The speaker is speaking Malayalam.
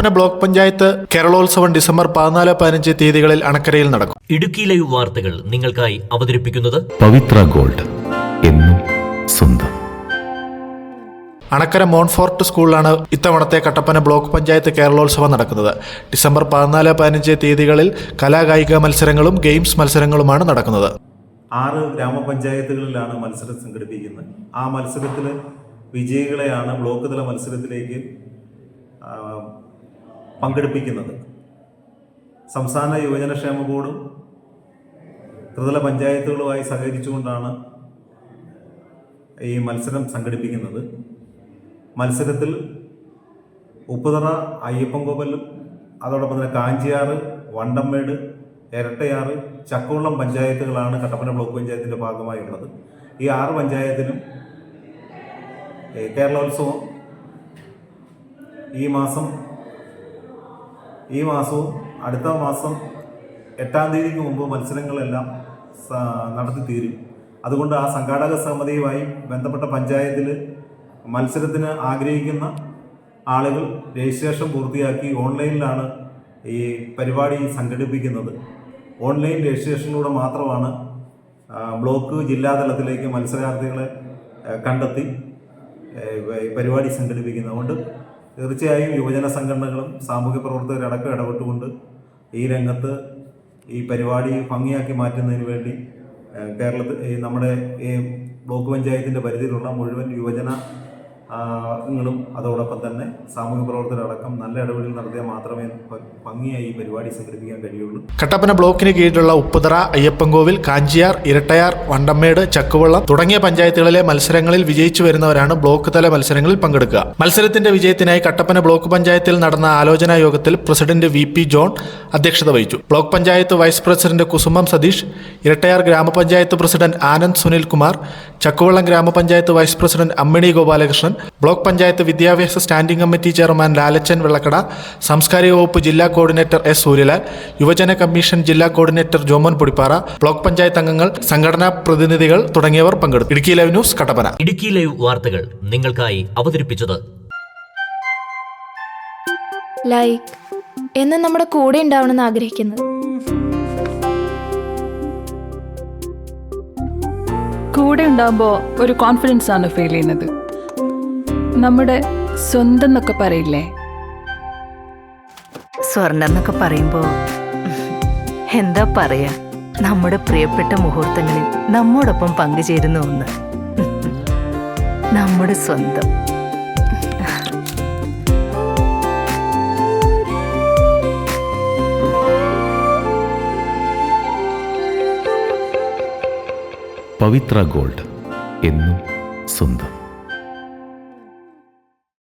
കട്ടപ്പന ബ്ലോക്ക് പഞ്ചായത്ത് കേരളോത്സവം ഡിസംബർ പതിനാല് പതിനഞ്ച് തീയതികളിൽ അണക്കരയിൽ നടക്കും. ഇടുക്കി ലൈവ് വാർത്തകൾ നിങ്ങൾക്കായി അവതരിപ്പിക്കുന്നത് പവിത്ര ഗോൾഡ് എന്നും സ്വന്തം. അണക്കര മോൺഫോർട്ട് സ്കൂളിലാണ് ഇത്തവണത്തെ കട്ടപ്പന ബ്ലോക്ക് പഞ്ചായത്ത് കേരളോത്സവം നടക്കുന്നത്. ഡിസംബർ പതിനാല് പതിനഞ്ച് തീയതികളിൽ കലാകായിക മത്സരങ്ങളും ഗെയിംസ് മത്സരങ്ങളുമാണ് നടക്കുന്നത്. ആറ് ഗ്രാമപഞ്ചായത്തുകളിലാണ് മത്സരം സംഘടിപ്പിക്കുന്നത്. ആ മത്സരത്തിൽ വിജയികളെയാണ് ബ്ലോക്ക് തല മത്സരത്തിലേക്ക് പങ്കെടുപ്പിക്കുന്നത്. സംസ്ഥാന യുവജനക്ഷേമ ബോർഡും ത്രിതല പഞ്ചായത്തുകളുമായി സഹകരിച്ചുകൊണ്ടാണ് ഈ മത്സരം സംഘടിപ്പിക്കുന്നത്. മത്സരത്തിൽ ഉപ്പുതറ അയ്യപ്പൻകോവൽ അതോടൊപ്പം തന്നെ കാഞ്ചിയാറ് വണ്ടമ്മേട് ഇരട്ടയാറ് ചക്കുളം പഞ്ചായത്തുകളാണ് കട്ടപ്പന ബ്ലോക്ക് പഞ്ചായത്തിന്റെ ഭാഗമായുള്ളത്. ഈ ആറ് പഞ്ചായത്തിലും കേരളോത്സവം ഈ മാസം ഈ മാസവും അടുത്ത മാസം എട്ടാം തീയതിക്ക് മുമ്പ് മത്സരങ്ങളെല്ലാം നടത്തി തീരും. അതുകൊണ്ട് ആ സംഘാടക സമിതിയുമായി ബന്ധപ്പെട്ട പഞ്ചായത്തിൽ മത്സരത്തിന് ആഗ്രഹിക്കുന്ന ആളുകൾ രജിസ്ട്രേഷൻ പൂർത്തിയാക്കി ഓൺലൈനിലാണ് ഈ പരിപാടി സംഘടിപ്പിക്കുന്നത്. ഓൺലൈൻ രജിസ്ട്രേഷനിലൂടെ മാത്രമാണ് ബ്ലോക്ക് ജില്ലാതലത്തിലേക്ക് മത്സരാർത്ഥികളെ കണ്ടെത്തി പരിപാടി സംഘടിപ്പിക്കുന്നത്. അതുകൊണ്ട് തീർച്ചയായും യുവജന സംഘടനകളും സാമൂഹ്യ പ്രവർത്തകരടക്കം ഇടപെട്ടുകൊണ്ട് ഈ രംഗത്ത് ഈ പരിപാടി ഭംഗിയാക്കി മാറ്റുന്നതിന് വേണ്ടി കേരളത്തിൽ നമ്മുടെ ഈ ബ്ലോക്ക് പഞ്ചായത്തിന്റെ പരിധിയിലുള്ള മുഴുവൻ യുവജന ങ്ങളും അതോടൊപ്പം തന്നെ സാമൂഹ്യ പ്രവർത്തകരടക്കം നല്ല ഇടപെടൽ നടത്തിയാൽ മാത്രമേ ഭംഗിയായി ഈ പരിപാടി സംഘടിപ്പിക്കാൻ കഴിയുള്ളൂ. കട്ടപ്പന ബ്ലോക്കിന് കീഴിലുള്ള ഉപ്പുതറ അയ്യപ്പൻകോവിൽ കാഞ്ചിയാർ ഇരട്ടയാർ വണ്ടമ്മേട് ചക്കുവള്ളം തുടങ്ങിയ പഞ്ചായത്തുകളിലെ മത്സരങ്ങളിൽ വിജയിച്ചു വരുന്നവരാണ് ബ്ലോക്ക് തല മത്സരങ്ങളിൽ പങ്കെടുക്കുക. മത്സരത്തിന്റെ വിജയത്തിനായി കട്ടപ്പന ബ്ലോക്ക് പഞ്ചായത്തിൽ നടന്ന ആലോചനാ യോഗത്തിൽ പ്രസിഡന്റ് വി പി ജോൺ അധ്യക്ഷത വഹിച്ചു. Block panchayat vice president Kusumam Satheesh Erattayar ഗ്രാമപഞ്ചായത്ത് പ്രസിഡന്റ് ആനന്ദ് സുനിൽകുമാർ ചക്കുവള്ളം ഗ്രാമപഞ്ചായത്ത് vice president Ammini Gopalakrishnan block panchayat വിദ്യാഭ്യാസ standing committee chairman Lalachan Vellakkada സാംസ്കാരിക വകുപ്പ് ജില്ലാ കോർഡിനേറ്റർ എസ് സൂര്യലാൽ യുവജന കമ്മീഷൻ ജില്ലാ കോർഡിനേറ്റർ ജോമൻ പൊടിപ്പാറ ബ്ലോക്ക് പഞ്ചായത്ത് അംഗങ്ങൾ സംഘടനാ പ്രതിനിധികൾ തുടങ്ങിയവർ പങ്കെടുത്തു. Idukki live news Kattappana. Idukki live വാർത്തകൾ നിങ്ങൾക്കായി അവതരിപ്പിച്ചത് ലൈക്ക് എന്ന് നമ്മുടെ കൂടെ ഉണ്ടാവണമെന്ന് ആഗ്രഹിക്കുന്നത്. കൂടെ ഉണ്ടാകുമ്പോൾ ഒരു കോൺഫിഡൻസ് ആണ് ഫീൽ ചെയ്യുന്നത്. നമ്മുടെ സ്വന്തം എന്നൊക്കെ പറയില്ലേ? സ്വർണം എന്നൊക്കെ പറയുമ്പോൾ എന്താ പറയാ? നമ്മുടെ പ്രിയപ്പെട്ട മുഹൂർത്തങ്ങളിൽ നമ്മോടൊപ്പം പങ്കുചേരുന്ന ഒന്ന്. നമ്മുടെ സ്വന്തം. പവിത്ര ഗോൾഡ് എന്നും സ്വന്തം.